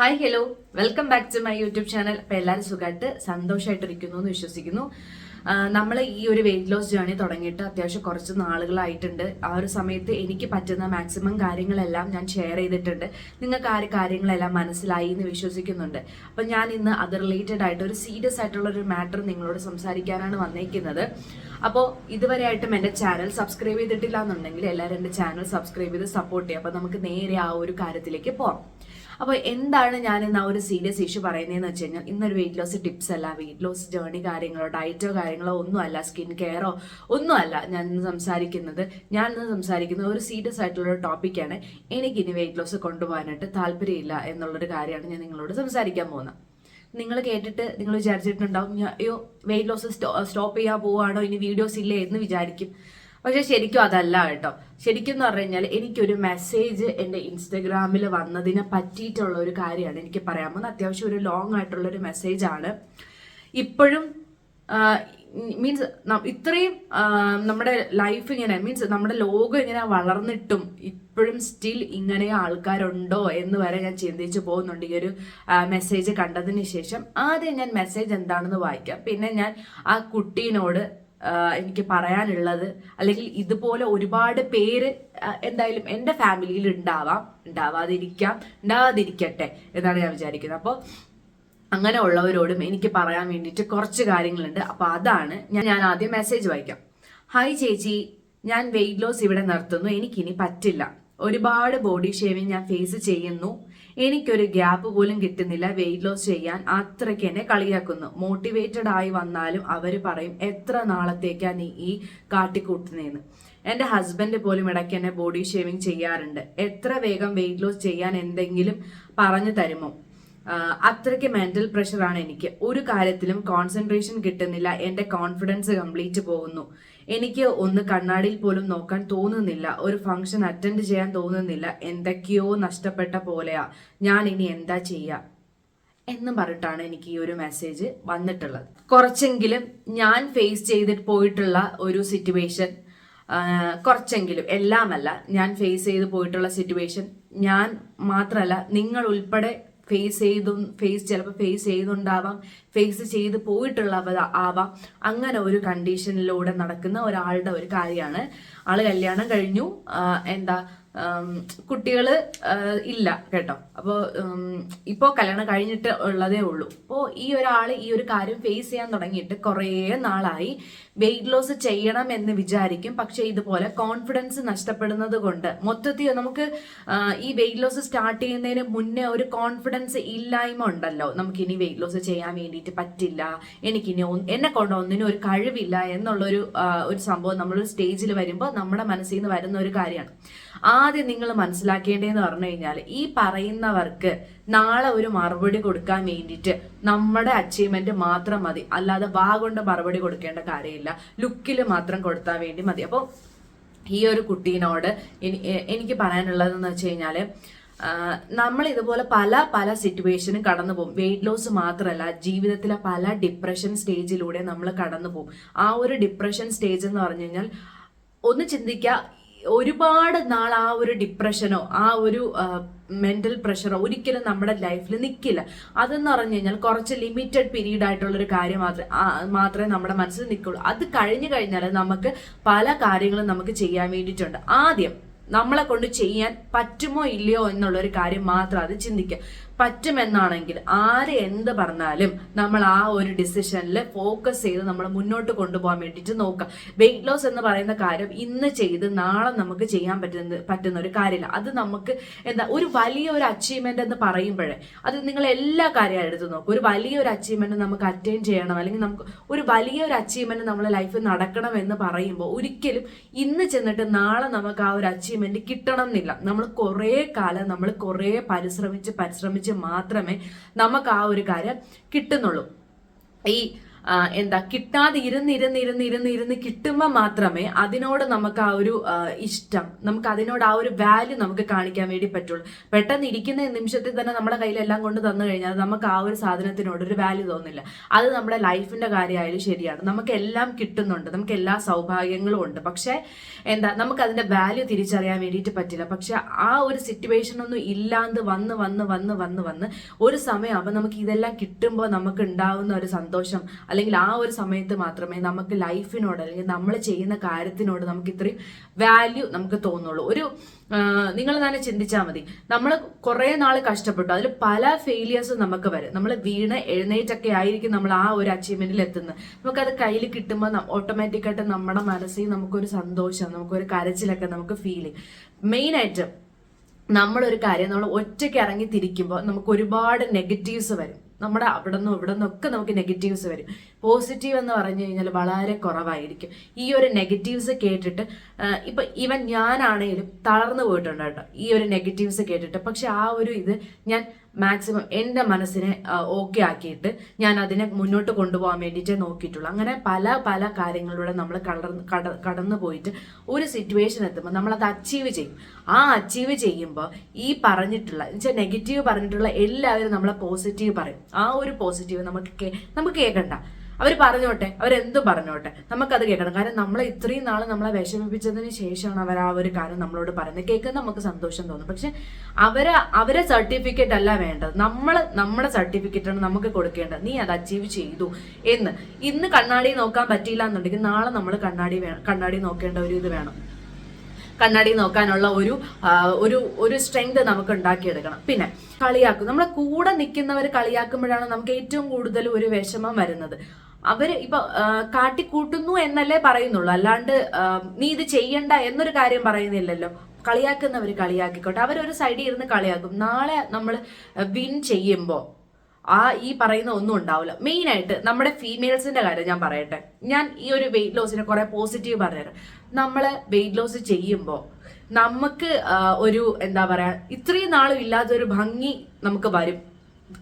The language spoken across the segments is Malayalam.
Hi hello welcome back to my YouTube channel അപ്പോൾ എല്ലാവരും സുഖമായിട്ട് സന്തോഷമായിട്ടിരിക്കുന്നു എന്ന് വിശ്വസിക്കുന്നു. നമ്മൾ ഈ ഒരു വെയിറ്റ് ലോസ് ജേർണി തുടങ്ങിയിട്ട് അത്യാവശ്യം കുറച്ച് നാളുകളായിട്ടുണ്ട്. ആ ഒരു സമയത്ത് എനിക്ക് പറ്റുന്ന മാക്സിമം കാര്യങ്ങളെല്ലാം ഞാൻ ഷെയർ ചെയ്തിട്ടുണ്ട്. നിങ്ങൾക്ക് ആ ഒരു കാര്യങ്ങളെല്ലാം മനസ്സിലായി എന്ന് വിശ്വസിക്കുന്നുണ്ട്. അപ്പം ഞാൻ ഇന്ന് അത് റിലേറ്റഡ് ആയിട്ട് ഒരു സീരിയസ് ആയിട്ടുള്ള ഒരു മാറ്റർ നിങ്ങളോട് സംസാരിക്കാനാണ് വന്നേക്കുന്നത്. അപ്പോൾ ഇതുവരെയായിട്ടും എന്റെ ചാനൽ സബ്സ്ക്രൈബ് ചെയ്തിട്ടില്ല എന്നുണ്ടെങ്കിൽ എല്ലാവരും എന്റെ ചാനൽ സബ്സ്ക്രൈബ് ചെയ്ത് സപ്പോർട്ട് ചെയ്യുക. അപ്പോൾ നമുക്ക് നേരെ ആ ഒരു കാര്യത്തിലേക്ക് പോകാം അപ്പോൾ എന്താണ് ഞാൻ ഇന്ന് ആ ഒരു സീരിയസ് ഇഷ്യൂ പറയുന്നതെന്ന് വെച്ച് കഴിഞ്ഞാൽ ഇന്നൊരു വെയിറ്റ് ലോസ് ടിപ്സ് അല്ല. വെയിറ്റ് ലോസ് ജേർണി കാര്യങ്ങളോ ഡയറ്റോ കാര്യങ്ങളോ ഒന്നുമല്ല സ്കിൻ കെയറോ ഒന്നുമല്ല ഞാൻ ഇന്ന് സംസാരിക്കുന്നത്. ഞാൻ ഇന്ന് സംസാരിക്കുന്നത് ഒരു സീരിയസ് ആയിട്ടുള്ള ഒരു ടോപ്പിക്കാണ് എനിക്കിനി വെയിറ്റ് ലോസ് കൊണ്ടുപോകാനായിട്ട് താല്പര്യമില്ല എന്നുള്ളൊരു കാര്യമാണ് ഞാൻ നിങ്ങളോട് സംസാരിക്കാൻ പോകുന്നത്. നിങ്ങൾ കേട്ടിട്ട് നിങ്ങൾ വിചാരിച്ചിട്ടുണ്ടാവും അയ്യോ വെയിറ്റ് ലോസ് സ്റ്റോപ്പ് ചെയ്യാൻ പോവാണോ ഇനി വീഡിയോസ് ഇല്ലേ എന്ന് വിചാരിക്കും. പക്ഷെ ശരിക്കും അതല്ല കേട്ടോ. ശരിക്കും എന്ന് പറഞ്ഞു കഴിഞ്ഞാൽ എനിക്കൊരു മെസ്സേജ് എന്റെ ഇൻസ്റ്റഗ്രാമിൽ വന്നതിനെ പറ്റിയിട്ടുള്ള ഒരു കാര്യമാണ് എനിക്ക് പറയാൻ പോകുന്നത്. അത്യാവശ്യം ഒരു ലോങ് ആയിട്ടുള്ള ഒരു മെസ്സേജ് ആണ്. ഇപ്പോഴും മീൻസ് ഇത്രയും നമ്മുടെ ലൈഫ് ഇങ്ങനെ മീൻസ് നമ്മുടെ ലോകം ഇങ്ങനെ വളർന്നിട്ടും ഇപ്പോഴും സ്റ്റിൽ ഇങ്ങനെ ആൾക്കാരുണ്ടോ എന്ന് വരെ ഞാൻ ചിന്തിച്ചു പോകുന്നുണ്ട്. ഈ ഒരു മെസ്സേജ് കണ്ടതിന് ശേഷം ആദ്യം ഞാൻ മെസ്സേജ് എന്താണെന്ന് വായിക്കാം. പിന്നെ ഞാൻ ആ കുട്ടീനോട് എനിക്ക് പറയാനുള്ളത് അല്ലെങ്കിൽ ഇതുപോലെ ഒരുപാട് പേര് എന്തായാലും എന്റെ ഫാമിലിയിൽ ഉണ്ടാവാം. ഉണ്ടാവാതിരിക്കാം. ഉണ്ടാവാതിരിക്കട്ടെ എന്നാണ് ഞാൻ വിചാരിക്കുന്നത്. അപ്പോൾ അങ്ങനെ ഉള്ളവരോടും എനിക്ക് പറയാൻ വേണ്ടിയിട്ട് കുറച്ച് കാര്യങ്ങളുണ്ട്. അപ്പോൾ അതാണ് ഞാൻ ഞാൻ ആദ്യം മെസ്സേജ് വായിക്കാം. ഹായ് ചേച്ചി ഞാൻ വെയിറ്റ് ലോസ് ഇവിടെ നിർത്തുന്നു. എനിക്കിനി പറ്റില്ല. ഒരുപാട് ബോഡി ഷേവിങ് ഞാൻ ഫേസ് ചെയ്യുന്നു. എനിക്കൊരു ഗ്യാപ്പ് പോലും കിട്ടുന്നില്ല വെയിറ്റ് ലോസ് ചെയ്യാൻ. അത്രയ്ക്ക് എന്നെ കളിയാക്കുന്നു. മോട്ടിവേറ്റഡ് ആയി വന്നാലും അവർ പറയും എത്ര നാളത്തേക്കാ നീ ഈ കാട്ടിക്കൂട്ടുന്നതെന്ന് എന്റെ ഹസ്ബൻഡ് പോലും ഇടയ്ക്ക് എന്നെ ബോഡി ഷേവിങ് ചെയ്യാറുണ്ട്. എത്ര വേഗം വെയിറ്റ് ലോസ് ചെയ്യാൻ എന്തെങ്കിലും പറഞ്ഞു തരുമോ? അത്രയ്ക്ക് മെന്റൽ പ്രഷറാണ് എനിക്ക്. ഒരു കാര്യത്തിലും കോൺസെൻട്രേഷൻ കിട്ടുന്നില്ല. എന്റെ കോൺഫിഡൻസ് കംപ്ലീറ്റ് പോകുന്നു. എനിക്ക് ഒന്ന് കണ്ണാടിയിൽ പോലും നോക്കാൻ തോന്നുന്നില്ല. ഒരു ഫംഗ്ഷൻ അറ്റൻഡ് ചെയ്യാൻ തോന്നുന്നില്ല. എന്തൊക്കെയോ നഷ്ടപ്പെട്ട പോലെയാ. ഞാൻ ഇനി എന്താ ചെയ്യുക എന്ന് പറഞ്ഞിട്ടാണ് എനിക്ക് ഈ ഒരു മെസ്സേജ് വന്നിട്ടുള്ളത്. കുറച്ചെങ്കിലും ഞാൻ ഫേസ് ചെയ്തിട്ട് പോയിട്ടുള്ള ഒരു സിറ്റുവേഷൻ കുറച്ചെങ്കിലും എല്ലാമല്ല. ഞാൻ ഫേസ് ചെയ്ത് പോയിട്ടുള്ള സിറ്റുവേഷൻ ഞാൻ മാത്രമല്ല നിങ്ങൾ ഉൾപ്പെടെ ഫേസ് ചെയ്തും ഫേസ് ചിലപ്പോൾ ഫേസ് ചെയ്തുണ്ടാവാം ഫേസ് ചെയ്ത് പോയിട്ടുള്ളവ ആവാം. അങ്ങനെ ഒരു കണ്ടീഷനിലൂടെ നടക്കുന്ന ഒരാളുടെ ഒരു കാര്യമാണ്. ആൾ കല്യാണം കഴിഞ്ഞു. എന്താ കുട്ടികൾ ഇല്ല കേട്ടോ. അപ്പോൾ ഇപ്പോൾ കല്യാണം കഴിഞ്ഞിട്ട് ഉള്ളതേ ഉള്ളൂ. അപ്പോൾ ഈ ഒരാൾ ഈ ഒരു കാര്യം ഫേസ് ചെയ്യാൻ തുടങ്ങിയിട്ട് കുറേ നാളായി. വെയിറ്റ് ലോസ് ചെയ്യണം എന്ന് വിചാരിക്കും. പക്ഷേ ഇതുപോലെ കോൺഫിഡൻസ് നഷ്ടപ്പെടുന്നത് കൊണ്ട് മൊത്തത്തിൽ നമുക്ക് ഈ വെയിറ്റ് ലോസ് സ്റ്റാർട്ട് ചെയ്യുന്നതിന് മുന്നേ ഒരു കോൺഫിഡൻസ് ഇല്ലായ്മ ഉണ്ടല്ലോ. നമുക്കിനി വെയിറ്റ് ലോസ് ചെയ്യാൻ വേണ്ടിയിട്ട് പറ്റില്ല. എനിക്കിനി എന്നെ കൊണ്ട് ഒന്നിനും ഒരു കഴിവില്ല എന്നുള്ളൊരു ഒരു സംഭവം നമ്മളൊരു സ്റ്റേജിൽ വരുമ്പോൾ നമ്മുടെ മനസ്സിൽ നിന്ന് വരുന്ന ഒരു കാര്യമാണ്. ആദ്യം നിങ്ങൾ മനസ്സിലാക്കേണ്ടതെന്ന് പറഞ്ഞു കഴിഞ്ഞാൽ ഈ പറയുന്നവർക്ക് നാളെ ഒരു മറുപടി കൊടുക്കാൻ വേണ്ടിയിട്ട് നമ്മുടെ അച്ചീവ്മെന്റ് മാത്രം മതി. അല്ലാതെ വാ കൊണ്ട് മറുപടി കൊടുക്കേണ്ട കാര്യമില്ല. ലുക്കിൽ മാത്രം കൊടുത്താൽ വേണ്ടി മതി. അപ്പോൾ ഈ ഒരു കുട്ടീനോട് എനിക്ക് പറയാനുള്ളതെന്ന് വെച്ച് കഴിഞ്ഞാൽ നമ്മൾ ഇതുപോലെ പല പല സിറ്റുവേഷനും കടന്നു പോകും. വെയിറ്റ് ലോസ് മാത്രമല്ല ജീവിതത്തിലെ പല ഡിപ്രഷൻ സ്റ്റേജിലൂടെ നമ്മൾ കടന്നു പോകും. ആ ഒരു ഡിപ്രഷൻ സ്റ്റേജ് എന്ന് പറഞ്ഞു കഴിഞ്ഞാൽ ഒന്ന് ചിന്തിക്കുക ഒരുപാട് നാൾ ആ ഒരു ഡിപ്രഷനോ ആ ഒരു മെന്റൽ പ്രഷറോ ഒരിക്കലും നമ്മുടെ ലൈഫിൽ നിൽക്കില്ല അതെന്ന് പറഞ്ഞു കഴിഞ്ഞാൽ കുറച്ച് ലിമിറ്റഡ് പീരീഡ് ആയിട്ടുള്ള ഒരു കാര്യം മാത്രമേ മാത്രമേ നമ്മുടെ മനസ്സിൽ നിൽക്കുള്ളൂ അത് കഴിഞ്ഞു കഴിഞ്ഞാൽ നമുക്ക് പല കാര്യങ്ങളും നമുക്ക് ചെയ്യാൻ വേണ്ടിയിട്ടുണ്ട്. ആദ്യം നമ്മളെ കൊണ്ട് ചെയ്യാൻ പറ്റുമോ ഇല്ലയോ എന്നുള്ളൊരു കാര്യം മാത്രം അത് ചിന്തിക്കുക. പറ്റുമെന്നാണെങ്കിൽ ആര് എന്ത് പറഞ്ഞാലും നമ്മൾ ആ ഒരു ഡിസിഷനിൽ ഫോക്കസ് ചെയ്ത് നമ്മൾ മുന്നോട്ട് കൊണ്ടുപോകാൻ വേണ്ടിയിട്ട് നോക്കുക. വെയിറ്റ് ലോസ് എന്ന് പറയുന്ന കാര്യം ഇന്ന് ചെയ്ത് നാളെ നമുക്ക് ചെയ്യാൻ പറ്റുന്ന പറ്റുന്ന ഒരു കാര്യമില്ല അത് നമുക്ക് എന്താ ഒരു വലിയ ഒരു അച്ചീവ്മെന്റ് എന്ന് പറയുമ്പോഴേ അത് നിങ്ങൾ എല്ലാ കാര്യവും എടുത്ത് നോക്കും. ഒരു വലിയ ഒരു അച്ചീവ്മെന്റ് നമുക്ക് അറ്റൈൻ ചെയ്യണം. അല്ലെങ്കിൽ നമുക്ക് ഒരു വലിയ ഒരു അച്ചീവ്മെന്റ് നമ്മളെ ലൈഫിൽ നടക്കണം എന്ന് പറയുമ്പോൾ ഒരിക്കലും ഇന്ന് ചെന്നിട്ട് നാളെ നമുക്ക് ആ ഒരു അച്ചീവ്മെന്റ് കിട്ടണം എന്നില്ല. നമ്മൾ കുറേ കാലം നമ്മൾ കുറേ പരിശ്രമിച്ച് പരിശ്രമിച്ച് മാത്രമേ നമുക്ക് ആ ഒരു കാര്യം കിട്ടുന്നുള്ളൂ. ഈ എന്താ കിട്ടാതെ ഇരുന്ന് ഇരുന്ന് ഇരുന്ന് ഇരുന്ന് ഇരുന്ന് കിട്ടുമ്പോൾ മാത്രമേ അതിനോട് നമുക്ക് ആ ഒരു ഇഷ്ടം നമുക്ക് അതിനോട് ആ ഒരു വാല്യൂ നമുക്ക് കാണിക്കാൻ വേണ്ടി പറ്റുള്ളൂ. പെട്ടെന്ന് ഇരിക്കുന്ന നിമിഷത്തിൽ തന്നെ നമ്മുടെ കയ്യിലെല്ലാം കൊണ്ട് തന്നു കഴിഞ്ഞാൽ നമുക്ക് ആ ഒരു സാധനത്തിനോട് ഒരു വാല്യൂ തോന്നില്ല. അത് നമ്മുടെ ലൈഫിന്റെ കാര്യമായാലും ശരിയാണ്. നമുക്ക് എല്ലാം കിട്ടുന്നുണ്ട്. നമുക്ക് എല്ലാ സൗഭാഗ്യങ്ങളും ഉണ്ട്. പക്ഷേ എന്താ നമുക്ക് അതിന്റെ വാല്യൂ തിരിച്ചറിയാൻ വേണ്ടിയിട്ട് പറ്റില്ല. പക്ഷെ ആ ഒരു സിറ്റുവേഷൻ ഒന്നും ഇല്ലാണ്ട് വന്ന് വന്ന് വന്ന് വന്ന് വന്ന് ഒരു സമയമാകുമ്പോൾ നമുക്ക് ഇതെല്ലാം കിട്ടുമ്പോൾ നമുക്ക് ഉണ്ടാവുന്ന ഒരു സന്തോഷം അല്ലെങ്കിൽ ആ ഒരു സമയത്ത് മാത്രമേ നമുക്ക് ലൈഫിനോട് അല്ലെങ്കിൽ നമ്മൾ ചെയ്യുന്ന കാര്യത്തിനോട് നമുക്ക് ഇത്രയും വാല്യൂ നമുക്ക് തോന്നുള്ളൂ. ഒരു നിങ്ങൾ തന്നെ ചിന്തിച്ചാൽ മതി. നമ്മൾ കുറേ നാൾ കഷ്ടപ്പെട്ടു. അതിൽ പല ഫെയിലിയേഴ്സും നമുക്ക് വരും. നമ്മൾ വീണ് എഴുന്നേറ്റൊക്കെ ആയിരിക്കും നമ്മൾ ആ ഒരു അച്ചീവ്മെന്റിൽ എത്തുന്നത്. നമുക്കത് കയ്യിൽ കിട്ടുമ്പോൾ ഓട്ടോമാറ്റിക്കായിട്ട് നമ്മുടെ മനസ്സിൽ നമുക്കൊരു സന്തോഷം നമുക്കൊരു കരച്ചിലൊക്കെ നമുക്ക് ഫീൽ ചെയ്യും. മെയിനായിട്ട് നമ്മളൊരു കാര്യം നമ്മൾ ഒറ്റയ്ക്ക് ഇറങ്ങി തിരിക്കുമ്പോൾ നമുക്ക് ഒരുപാട് നെഗറ്റീവ്സ് വരും. നമ്മുടെ അവിടെ നിന്നും ഇവിടെ നിന്നൊക്കെ നമുക്ക് നെഗറ്റീവ്സ് വരും. പോസിറ്റീവ് എന്ന് പറഞ്ഞു കഴിഞ്ഞാൽ വളരെ കുറവായിരിക്കും. ഈ ഒരു നെഗറ്റീവ്സ് കേട്ടിട്ട് ഇപ്പം ഈവൻ ഞാനാണെങ്കിലും തളർന്നു പോയിട്ടുണ്ട് കേട്ടോ. ഈ ഒരു നെഗറ്റീവ്സ് കേട്ടിട്ട്. പക്ഷെ ആ ഒരു ഇത് ഞാൻ മാക്സിമം എന്റെ മനസ്സിനെ ഓക്കെ ആക്കിയിട്ട് ഞാൻ അതിനെ മുന്നോട്ട് കൊണ്ടുപോകാൻ വേണ്ടിയിട്ടേ നോക്കിയിട്ടുള്ളൂ. അങ്ങനെ പല പല കാര്യങ്ങളിലൂടെ നമ്മൾ കട കടന്നു പോയിട്ട് ഒരു സിറ്റുവേഷൻ എത്തുമ്പോൾ നമ്മളത് അച്ചീവ് ചെയ്യും. ആ അച്ചീവ് ചെയ്യുമ്പോൾ ഈ പറഞ്ഞിട്ടുള്ള എന്നുവെച്ചാൽ നെഗറ്റീവ് പറഞ്ഞിട്ടുള്ള എല്ലാവരും നമ്മളെ പോസിറ്റീവ് പറയും. ആ ഒരു പോസിറ്റീവ് നമുക്ക് നമുക്ക് കേൾക്കണ്ട. അവർ പറഞ്ഞോട്ടെ അവരെന്തും പറഞ്ഞോട്ടെ. നമുക്കത് കേൾക്കണം. കാരണം നമ്മളെ ഇത്രയും നാൾ നമ്മളെ വിഷമിപ്പിച്ചതിന് ശേഷമാണ് അവർ ആ ഒരു കാര്യം നമ്മളോട് പറയുന്നത്. കേൾക്കുന്ന നമുക്ക് സന്തോഷം തോന്നും. പക്ഷെ അവരെ അവരെ സർട്ടിഫിക്കറ്റ് അല്ല വേണ്ടത്. നമ്മൾ നമ്മുടെ സർട്ടിഫിക്കറ്റാണ് നമുക്ക് കൊടുക്കേണ്ടത്. നീ അത് അച്ചീവ് ചെയ്തു എന്ന്. ഇന്ന് കണ്ണാടി നോക്കാൻ പറ്റിയില്ല എന്നുണ്ടെങ്കിൽ നാളെ നമ്മൾ കണ്ണാടി വേണം കണ്ണാടി നോക്കേണ്ട ഒരു ഇത് വേണം. കണ്ണാടി നോക്കാനുള്ള ഒരു ഒരു ഒരു സ്ട്രെങ്ത് നമുക്ക് ഉണ്ടാക്കിയെടുക്കണം. പിന്നെ കളിയാക്കും. നമ്മളെ കൂടെ നിൽക്കുന്നവർ കളിയാക്കുമ്പോഴാണ് നമുക്ക് ഏറ്റവും കൂടുതൽ ഒരു വിഷമം വരുന്നത്. അവർ ഇപ്പൊ കാട്ടിക്കൂട്ടുന്നു എന്നല്ലേ പറയുന്നുള്ളൂ. അല്ലാണ്ട് നീ ഇത് ചെയ്യണ്ട എന്നൊരു കാര്യം പറയുന്നില്ലല്ലോ. കളിയാക്കുന്നവർ കളിയാക്കിക്കോട്ടെ. അവരൊരു സൈഡിൽ ഇരുന്ന് കളിയാക്കും. നാളെ നമ്മൾ വിൻ ചെയ്യുമ്പോൾ ആ ഈ പറയുന്ന ഒന്നും ഉണ്ടാവില്ല മെയിൻ ആയിട്ട് നമ്മുടെ ഫീമെയിൽസിന്റെ കാര്യം ഞാൻ പറയട്ടെ. ഞാൻ ഈ ഒരു വെയിറ്റ് ലോസിനെ കുറെ പോസിറ്റീവ് പറഞ്ഞുതരാം. നമ്മൾ വെയിറ്റ് ലോസ് ചെയ്യുമ്പോൾ നമുക്ക് ഒരു എന്താ പറയാ ഇത്രയും നാളും ഇല്ലാത്തൊരു ഭംഗി നമുക്ക് വരും.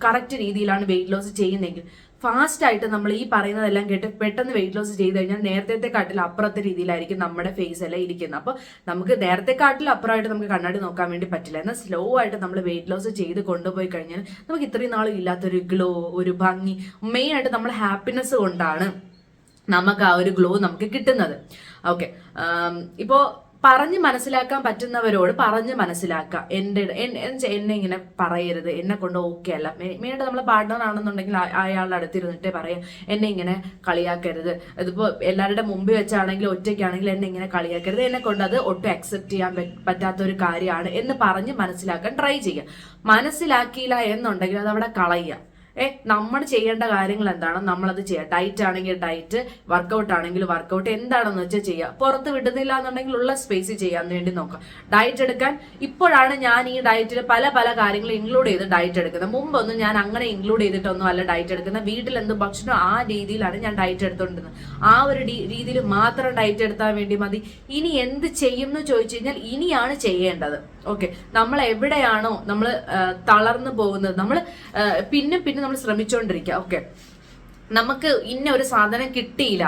കറക്റ്റ് രീതിയിലാണ് വെയിറ്റ് ലോസ് ചെയ്യുന്നതെങ്കിൽ ഫാസ്റ്റ് ആയിട്ട് നമ്മൾ ഈ പറയുന്നതെല്ലാം കേട്ട് പെട്ടെന്ന് വെയിറ്റ് ലോസ് ചെയ്ത് കഴിഞ്ഞാൽ നേരത്തെ കാട്ടിൽ അപ്പുറത്തെ രീതിയിലായിരിക്കും നമ്മുടെ ഫേസ് എല്ലാം ഇരിക്കുന്നത്. അപ്പോൾ നമുക്ക് നേരത്തെ കാട്ടിൽ അപ്പുറമായിട്ട് നമുക്ക് കണ്ണാടി നോക്കാൻ വേണ്ടി പറ്റില്ല. എന്നാൽ സ്ലോ ആയിട്ട് നമ്മൾ വെയിറ്റ് ലോസ് ചെയ്ത് കൊണ്ടുപോയി കഴിഞ്ഞാൽ നമുക്ക് ഇത്രയും നാളും ഇല്ലാത്തൊരു ഗ്ലോ ഒരു ഭംഗി മെയിൻ ആയിട്ട് നമ്മൾ ഹാപ്പിനെസ് കൊണ്ടാണ് നമുക്ക് ആ ഒരു ഗ്ലോ നമുക്ക് കിട്ടുന്നത്. ഓക്കെ ഇപ്പോൾ പറഞ്ഞ് മനസ്സിലാക്കാൻ പറ്റുന്നവരോട് പറഞ്ഞ് മനസ്സിലാക്കുക. എന്റെ എൻ- എന്നെ ഇങ്ങനെ പറയരുത്. എന്നെ കൊണ്ട് ഓക്കെ അല്ല. മെയിനായിട്ട് നമ്മളെ പാർട്ട്ണർ ആണെന്നുണ്ടെങ്കിൽ അയാളുടെ അടുത്തിരുന്നിട്ടേ പറയാം. എന്നെ ഇങ്ങനെ കളിയാക്കരുത്. ഇതിപ്പോൾ എല്ലാവരുടെ മുമ്പിൽ വെച്ചാണെങ്കിൽ ഒറ്റയ്ക്കാണെങ്കിൽ എന്നെ ഇങ്ങനെ കളിയാക്കരുത്. എന്നെ കൊണ്ട് അത് ഒട്ടും അക്സെപ്റ്റ് ചെയ്യാൻ പറ്റാത്ത ഒരു കാര്യമാണ് എന്ന് പറഞ്ഞ് മനസ്സിലാക്കാൻ ട്രൈ ചെയ്യുക. മനസ്സിലാക്കിയില്ല എന്നുണ്ടെങ്കിൽ അത് അവിടെ കളയുക. ഏ നമ്മൾ ചെയ്യേണ്ട കാര്യങ്ങൾ എന്താണ്? നമ്മളത് ചെയ്യുക ഡയറ്റ് ആണെങ്കിൽ ഡയറ്റ് വർക്കൗട്ട് ആണെങ്കിൽ വർക്കൗട്ട് എന്താണെന്ന് വെച്ചാൽ ചെയ്യുക പുറത്ത് വിടുന്നില്ല എന്നുണ്ടെങ്കിൽ ഉള്ള സ്പേസ് ചെയ്യാൻ വേണ്ടി നോക്കുക ഡയറ്റ് എടുക്കാൻ ഇപ്പോഴാണ് ഞാൻ ഈ ഡയറ്റിൽ പല പല കാര്യങ്ങൾ ഇൻക്ലൂഡ് ചെയ്ത് ഡയറ്റ് എടുക്കുന്നത്. മുമ്പൊന്നും ഞാൻ അങ്ങനെ ഇൻക്ലൂഡ് ചെയ്തിട്ടൊന്നും അല്ല ഡയറ്റ് എടുക്കുന്നത്. വീട്ടിൽ എന്ത് ഭക്ഷണം ആ രീതിയിലാണ് ഞാൻ ഡയറ്റ് എടുത്തുകൊണ്ടിരുന്നത് ആ ഒരു രീതിയിൽ മാത്രം ഡയറ്റ് എടുത്താൽ വേണ്ടി മതി. ഇനി എന്ത് ചെയ്യും എന്ന് ചോദിച്ചു കഴിഞ്ഞാൽ ഇനിയാണ് ചെയ്യേണ്ടത്. ഓക്കെ നമ്മൾ എവിടെയാണോ നമ്മൾ തളർന്നു പോകുന്നത്. നമ്മൾ പിന്നെ പിന്നെ നമ്മൾ ശ്രമിച്ചുകൊണ്ടിരിക്കുക ഓക്കെ നമുക്ക് ഇന്ന ഒരു സാധനം കിട്ടിയില്ല.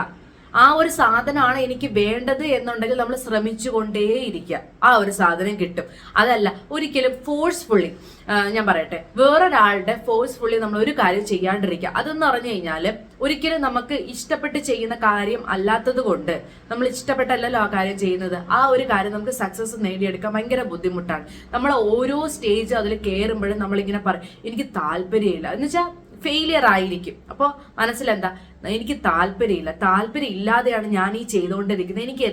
ആ ഒരു സാധനമാണ് എനിക്ക് വേണ്ടത് എന്നുണ്ടെങ്കിൽ നമ്മൾ ശ്രമിച്ചുകൊണ്ടേയിരിക്കുക ആ ഒരു സാധനം കിട്ടും. അതല്ല ഒരിക്കലും ഫോഴ്സ്ഫുള്ളി ഞാൻ പറയട്ടെ വേറൊരാളുടെ ഫോഴ്സ്ഫുള്ളി നമ്മൾ ഒരു കാര്യം ചെയ്യാണ്ടിരിക്കുക. അതെന്ന് പറഞ്ഞു കഴിഞ്ഞാൽ ഒരിക്കലും നമുക്ക് ഇഷ്ടപ്പെട്ട് ചെയ്യുന്ന കാര്യം അല്ലാത്തത് കൊണ്ട് നമ്മൾ ഇഷ്ടപ്പെട്ടല്ലല്ലോ ആ കാര്യം ചെയ്യുന്നത്. ആ ഒരു കാര്യം നമുക്ക് സക്സസ് നേടിയെടുക്കാൻ ഭയങ്കര ബുദ്ധിമുട്ടാണ്. നമ്മൾ ഓരോ സ്റ്റേജ് അതിൽ കയറുമ്പോഴും നമ്മളിങ്ങനെ പറയും എനിക്ക് താല്പര്യമില്ല. എന്ന് വെച്ചാൽ ഫെയിലിയർ ആയിരിക്കും. അപ്പോൾ മനസ്സിലെന്താ? എനിക്ക് താല്പര്യമില്ല. താല്പര്യം ഇല്ലാതെയാണ് ഞാൻ ഈ ചെയ്തുകൊണ്ടിരിക്കുന്നത്. എനിക്ക്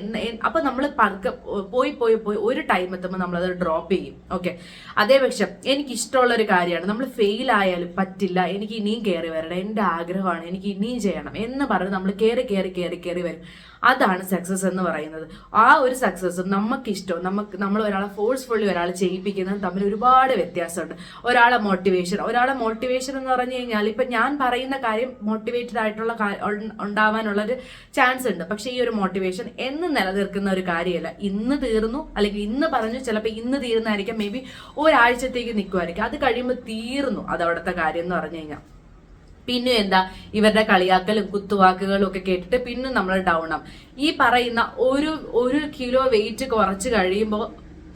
അപ്പൊ നമ്മൾ പതുക്കെ പോയി പോയി പോയി ഒരു ടൈം എത്തുമ്പോൾ നമ്മളത് ഡ്രോപ്പ് ചെയ്യും. ഓക്കെ അതേപക്ഷം എനിക്ക് ഇഷ്ടമുള്ള ഒരു കാര്യമാണ്. നമ്മൾ ഫെയിൽ ആയാലും പറ്റില്ല. എനിക്ക് ഇനിയും കയറി വരണം. എന്റെ ആഗ്രഹമാണ്. എനിക്ക് ഇനിയും ചെയ്യണം എന്ന് പറഞ്ഞ് നമ്മൾ കയറി കയറി കയറി കയറി വരും. അതാണ് സക്സസ് എന്ന് പറയുന്നത്. ആ ഒരു സക്സസ് നമുക്കിഷ്ടവും നമുക്ക് നമ്മൾ ഒരാളെ ഫോഴ്സ്ഫുള്ളി ഒരാളെ ചെയ്യിപ്പിക്കുന്നതും തമ്മിൽ ഒരുപാട് വ്യത്യാസമുണ്ട്. ഒരാളെ മോട്ടിവേഷൻ ഒരാളെ മോട്ടിവേഷൻ എന്ന് പറഞ്ഞു കഴിഞ്ഞാൽ ഇപ്പൊ ഞാൻ പറയുന്ന കാര്യം മോട്ടിവേറ്റഡ് ആയിട്ടുള്ള ഉണ്ടാവാനുള്ളൊരു ചാൻസ് ഉണ്ട്. പക്ഷേ ഈ ഒരു മോട്ടിവേഷൻ എന്ന് നിലനിൽക്കുന്ന ഒരു കാര്യമല്ല. ഇന്ന് തീർന്നു അല്ലെങ്കിൽ ഇന്ന് പറഞ്ഞു ചിലപ്പോൾ ഇന്ന് തീർന്നായിരിക്കാം മേ ബി ഒരാഴ്ചത്തേക്ക് നിൽക്കുമായിരിക്കും അത് കഴിയുമ്പോൾ തീർന്നു അത് അവിടുത്തെ കാര്യം എന്ന് പറഞ്ഞു കഴിഞ്ഞാൽ. പിന്നെ എന്താ ഇവരുടെ കളിയാക്കലും കുത്തുവാക്കുകളും ഒക്കെ കേട്ടിട്ട് പിന്നെ നമ്മൾ ഡൗൺ ആവും. ഈ പറയുന്ന ഒരു ഒരു കിലോ വെയിറ്റ് കുറച്ച് കഴിയുമ്പോൾ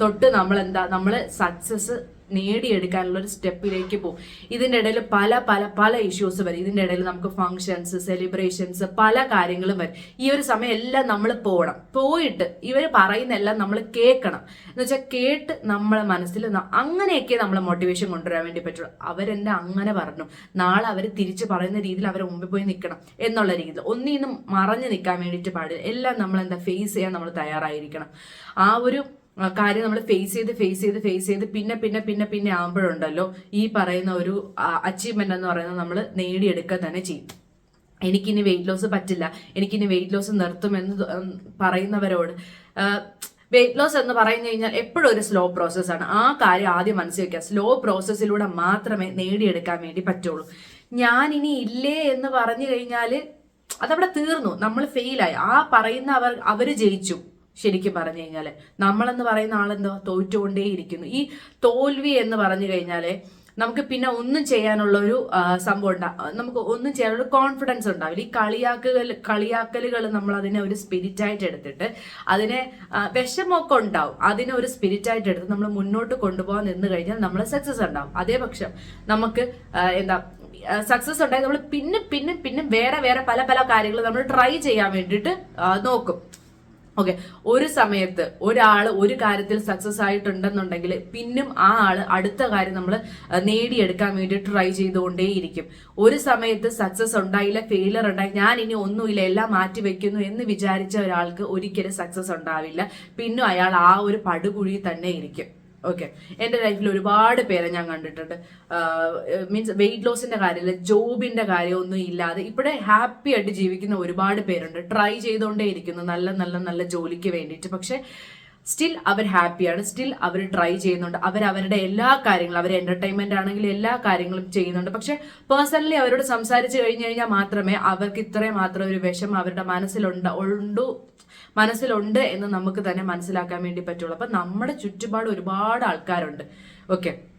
തൊട്ട് നമ്മൾ എന്താ നമ്മൾ സക്സസ് നേടിയെടുക്കാനുള്ള ഒരു സ്റ്റെപ്പിലേക്ക് പോകും. ഇതിന്റെ ഇടയിൽ പല പല പല ഇഷ്യൂസ് വരും. ഇതിന്റെ ഇടയിൽ നമുക്ക് ഫങ്ഷൻസ് സെലിബ്രേഷൻസ് പല കാര്യങ്ങളും വരും. ഈ ഒരു സമയം എല്ലാം നമ്മൾ പോകണം. പോയിട്ട് ഇവർ പറയുന്ന എല്ലാം നമ്മൾ കേൾക്കണം. എന്ന് വെച്ചാൽ കേട്ട് നമ്മളെ മനസ്സിൽ അങ്ങനെയൊക്കെ നമ്മൾ മോട്ടിവേഷൻ കൊണ്ടുവരാൻ വേണ്ടി പറ്റുള്ളൂ. അവരെന്നെ അങ്ങനെ പറഞ്ഞു. നാളെ അവർ തിരിച്ച് പറയുന്ന രീതിയിൽ അവരെ മുമ്പിൽ പോയി നിൽക്കണം എന്നുള്ള രീതിയിൽ. ഒന്നിന്നും മറഞ്ഞു നിൽക്കാൻ വേണ്ടിയിട്ട് പാടില്ല. എല്ലാം നമ്മൾ എന്താ ഫേസ് ചെയ്യാൻ നമ്മൾ തയ്യാറായിരിക്കണം. ആ ഒരു കാര്യം നമ്മൾ ഫേസ് ചെയ്ത് ഫേസ് ചെയ്ത് ഫേസ് ചെയ്ത് പിന്നെ പിന്നെ പിന്നെ പിന്നെ ആകുമ്പോഴുണ്ടല്ലോ ഈ പറയുന്ന ഒരു അച്ചീവ്മെന്റ് എന്ന് പറയുന്നത് നമ്മൾ നേടിയെടുക്കുക തന്നെ ചെയ്യും. എനിക്കിനി വെയിറ്റ് ലോസ് പറ്റില്ല. എനിക്കിനി വെയിറ്റ് ലോസ് നിർത്തുമെന്ന് പറയുന്നവരോട് വെയിറ്റ് ലോസ് എന്ന് പറഞ്ഞു കഴിഞ്ഞാൽ എപ്പോഴും ഒരു സ്ലോ പ്രോസസ്സാണ് ആ കാര്യം ആദ്യം മനസ്സിൽ വയ്ക്കുക സ്ലോ പ്രോസസ്സിലൂടെ മാത്രമേ നേടിയെടുക്കാൻ വേണ്ടി പറ്റുള്ളൂ. ഞാൻ ഇനി ഇല്ലേ എന്ന് പറഞ്ഞു കഴിഞ്ഞാൽ അതവിടെ തീർന്നു. നമ്മൾ ഫെയിലായി ആ പറയുന്ന അവർ അവർ ജയിച്ചു. ശരിക്കും പറഞ്ഞു കഴിഞ്ഞാൽ. നമ്മളെന്ന് പറയുന്ന ആളെന്തോ തോറ്റുകൊണ്ടേയിരിക്കുന്നു. ഈ തോൽവി എന്ന് പറഞ്ഞു കഴിഞ്ഞാൽ നമുക്ക് പിന്നെ ഒന്നും ചെയ്യാനുള്ള ഒരു സംഭവം ഉണ്ടാ നമുക്ക് ഒന്നും ചെയ്യാനുള്ള കോൺഫിഡൻസ് ഉണ്ടാവില്ല. ഈ കളിയാക്കുകൾ കളിയാക്കലുകൾ നമ്മൾ അതിനെ ഒരു സ്പിരിറ്റായിട്ട് എടുത്തിട്ട് അതിനെ വിഷമമൊക്കെ ഉണ്ടാവും. അതിനെ ഒരു സ്പിരിറ്റായിട്ട് എടുത്ത് നമ്മൾ മുന്നോട്ട് കൊണ്ടുപോകാൻ നിന്ന് കഴിഞ്ഞാൽ നമ്മൾ സക്സസ് ഉണ്ടാവും. അതേപക്ഷം നമുക്ക് എന്താ സക്സസ് ഉണ്ടായി നമ്മൾ പിന്നെ പിന്നെ പിന്നെ വേറെ വേറെ പല പല കാര്യങ്ങൾ നമ്മൾ ട്രൈ ചെയ്യാൻ വേണ്ടിയിട്ട് നോക്കും. ഓക്കെ ഒരു സമയത്ത് ഒരാൾ ഒരു കാര്യത്തിൽ സക്സസ് ആയിട്ടുണ്ടെന്നുണ്ടെങ്കിൽ പിന്നും ആ ആൾ അടുത്ത കാര്യം നമ്മൾ നേടിയെടുക്കാൻ വേണ്ടി ട്രൈ ചെയ്തുകൊണ്ടേയിരിക്കും. ഒരു സമയത്ത് സക്സസ് ഉണ്ടായില്ല ഫെയിലർ ഉണ്ടായി ഞാൻ ഇനി ഒന്നുമില്ല എല്ലാം മാറ്റി വെക്കുന്നു എന്ന് വിചാരിച്ച ഒരാൾക്ക് ഒരിക്കലും സക്സസ് ഉണ്ടാവില്ല. പിന്നും അയാൾ ആ ഒരു പടുകുഴി തന്നെ ഇരിക്കും. ഓക്കെ എന്റെ ലൈഫിൽ ഒരുപാട് പേരെ ഞാൻ കണ്ടിട്ടുണ്ട്. മീൻസ് വെയിറ്റ് ലോസിന്റെ കാര്യമില്ല ജോബിന്റെ കാര്യമൊന്നും ഇല്ലാതെ ഇവിടെ ഹാപ്പി ആയിട്ട് ജീവിക്കുന്ന ഒരുപാട് പേരുണ്ട്. ട്രൈ ചെയ്തുകൊണ്ടേ ഇരിക്കുന്നു. നല്ല നല്ല നല്ല ജോലിക്ക് വേണ്ടിയിട്ട്. പക്ഷെ സ്റ്റിൽ അവർ ഹാപ്പിയാണ് സ്റ്റിൽ അവർ ട്രൈ ചെയ്യുന്നുണ്ട്. അവർ അവരുടെ എല്ലാ കാര്യങ്ങളും അവർ എന്റർടൈൻമെന്റ് ആണെങ്കിലും എല്ലാ കാര്യങ്ങളും ചെയ്യുന്നുണ്ട്. പക്ഷെ പേഴ്സണലി അവരോട് സംസാരിച്ച് കഴിഞ്ഞു കഴിഞ്ഞാൽ മാത്രമേ അവർക്ക് ഇത്രയും മാത്രം ഒരു വിഷമം അവരുടെ മനസ്സിലുണ്ട് ഉണ്ടു മനസ്സിലുണ്ട് എന്ന് നമുക്ക് തന്നെ മനസ്സിലാക്കാൻ വേണ്ടി പറ്റുള്ളൂ. അപ്പൊ നമ്മുടെ ചുറ്റുപാട് ഒരുപാട് ആൾക്കാരുണ്ട്. ഓക്കെ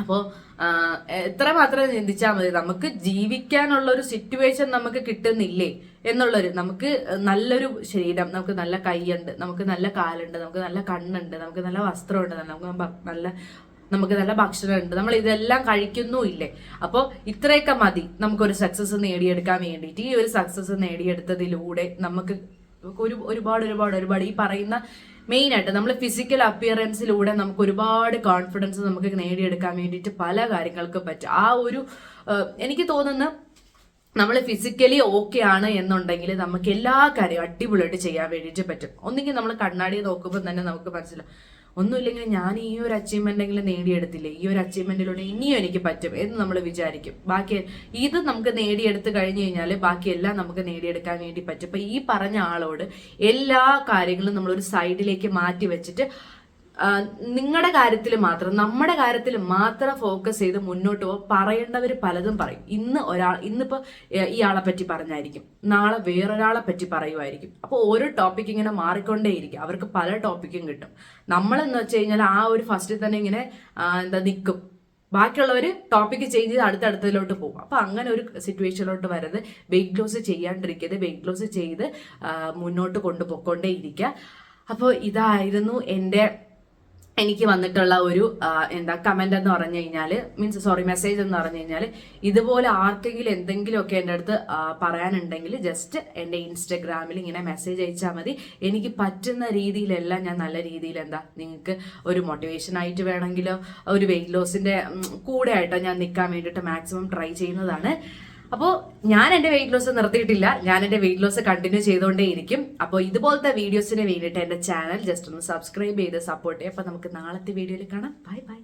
അപ്പോൾ എത്ര മാത്രം ചിന്തിച്ചാൽ മതി. നമുക്ക് ജീവിക്കാനുള്ള ഒരു സിറ്റുവേഷൻ നമുക്ക് കിട്ടുന്നില്ലേ എന്നുള്ളൊരു നമുക്ക് നല്ലൊരു ശരീരം നമുക്ക് നല്ല കൈയുണ്ട് നമുക്ക് നല്ല കാലുണ്ട് നമുക്ക് നല്ല കണ്ണുണ്ട് നമുക്ക് നല്ല വസ്ത്രമുണ്ട് നമുക്ക് നല്ല നമുക്ക് നല്ല ഭക്ഷണമുണ്ട്. നമ്മൾ ഇതെല്ലാം കഴിക്കുന്നു ഇല്ലേ? അപ്പോൾ ഇത്രയൊക്കെ മതി. നമുക്കൊരു സക്സസ് നേടിയെടുക്കാൻ വേണ്ടിയിട്ട്. ഈ ഒരു സക്സസ് നേടിയെടുത്തതിലൂടെ നമുക്ക് ഒരു ഒരുപാട് ഒരുപാട് ഒരുപാട് ഈ പറയുന്ന മെയിൻ ആയിട്ട് നമ്മൾ ഫിസിക്കൽ അപ്പിയറൻസിലൂടെ നമുക്ക് ഒരുപാട് കോൺഫിഡൻസ് നമുക്ക് നേടിയെടുക്കാൻ വേണ്ടിയിട്ട് പല കാര്യങ്ങൾക്ക് പറ്റും. ആ ഒരു എനിക്ക് തോന്നുന്നു നമ്മൾ ഫിസിക്കലി ഓക്കെ ആണ് എന്നുണ്ടെങ്കിൽ നമുക്ക് എല്ലാ കാര്യവും അടിപൊളിയായിട്ട് ചെയ്യാൻ വേണ്ടിയിട്ട് പറ്റും. ഒന്നെങ്കിൽ നമ്മൾ കണ്ണാടി നോക്കുമ്പോൾ തന്നെ നമുക്ക് മനസ്സിലാവും. ഒന്നുമില്ലെങ്കിൽ ഞാൻ ഈ ഒരു അച്ചീവ്മെന്റ് എങ്കിലും നേടിയെടുത്തില്ലേ? ഈ ഒരു അച്ചീവ്മെന്റിലൂടെ ഇനിയും എനിക്ക് പറ്റും എന്ന് നമ്മൾ വിചാരിക്കും. ബാക്കി ഇത് നമുക്ക് നേടിയെടുത്ത് കഴിഞ്ഞു കഴിഞ്ഞാൽ ബാക്കിയെല്ലാം നമുക്ക് നേടിയെടുക്കാൻ വേണ്ടി പറ്റും. അപ്പൊ ഈ പറഞ്ഞ ആളോട് എല്ലാ കാര്യങ്ങളും നമ്മൾ ഒരു സൈഡിലേക്ക് മാറ്റി വെച്ചിട്ട് നിങ്ങളുടെ കാര്യത്തിൽ മാത്രം നമ്മുടെ കാര്യത്തിൽ മാത്രം ഫോക്കസ് ചെയ്ത് മുന്നോട്ട് പോകും പറയേണ്ടവർ പലതും പറയും. ഇന്ന് ഒരാൾ ഇന്നിപ്പോൾ ഇയാളെ പറ്റി പറഞ്ഞായിരിക്കും. നാളെ വേറൊരാളെ പറ്റി പറയുമായിരിക്കും അപ്പോൾ ഓരോ ടോപ്പിക് ഇങ്ങനെ മാറിക്കൊണ്ടേയിരിക്കും. അവർക്ക് പല ടോപ്പിക്കും കിട്ടും. നമ്മളെന്ന് വെച്ച് കഴിഞ്ഞാൽ ആ ഒരു ഫസ്റ്റിൽ തന്നെ ഇങ്ങനെ എന്താ നിൽക്കും ബാക്കിയുള്ളവർ ടോപ്പിക്ക് ചേഞ്ച് ചെയ്ത് അടുത്തടുത്തതിലോട്ട് പോകും. അപ്പോൾ അങ്ങനെ ഒരു സിറ്റുവേഷനിലോട്ട് വരരുത്. വെയിറ്റ് ലോസ് ചെയ്യാണ്ടിരിക്കരുത്. വെയിറ്റ് ലോസ് ചെയ്ത് മുന്നോട്ട് കൊണ്ടുപോയിക്കൊണ്ടേ ഇരിക്കുക അപ്പോൾ ഇതായിരുന്നു എന്റെ എനിക്ക് വന്നിട്ടുള്ള ഒരു എന്താ കമന്റ് എന്ന് പറഞ്ഞു കഴിഞ്ഞാൽ മീൻസ് സോറി മെസ്സേജ് എന്ന് പറഞ്ഞു കഴിഞ്ഞാൽ ഇതുപോലെ ആർക്കെങ്കിലും എന്തെങ്കിലുമൊക്കെ എന്റെ അടുത്ത് പറയാനുണ്ടെങ്കിൽ ജസ്റ്റ് എന്റെ ഇൻസ്റ്റഗ്രാമിൽ ഇങ്ങനെ മെസ്സേജ് അയച്ചാൽ മതി. എനിക്ക് പറ്റുന്ന രീതിയിലെല്ലാം ഞാൻ നല്ല രീതിയിൽ എന്താ നിങ്ങൾക്ക് ഒരു മോട്ടിവേഷൻ ആയിട്ട് വേണമെങ്കിലോ ഒരു വെയിറ്റ് ലോസിന്റെ കൂടെ ആയിട്ടോ ഞാൻ നിൽക്കാൻ വേണ്ടിയിട്ട് മാക്സിമം ട്രൈ ചെയ്യുന്നതാണ്. അപ്പോൾ ഞാൻ എന്റെ വെയിറ്റ് ലോസ് നിർത്തിയിട്ടില്ല. ഞാൻ എന്റെ വെയിറ്റ് ലോസ് കണ്ടിന്യൂ ചെയ്തുകൊണ്ടേയിരിക്കും അപ്പോൾ ഇതുപോലത്തെ വീഡിയോസിന് വേണ്ടിയിട്ട് എന്റെ ചാനൽ ജസ്റ്റ് ഒന്ന് സബ്സ്ക്രൈബ് ചെയ്ത് സപ്പോർട്ട് ചെയ്യാം. അപ്പോൾ നമുക്ക് നാളത്തെ വീഡിയോയിൽ കാണാം. Bye bye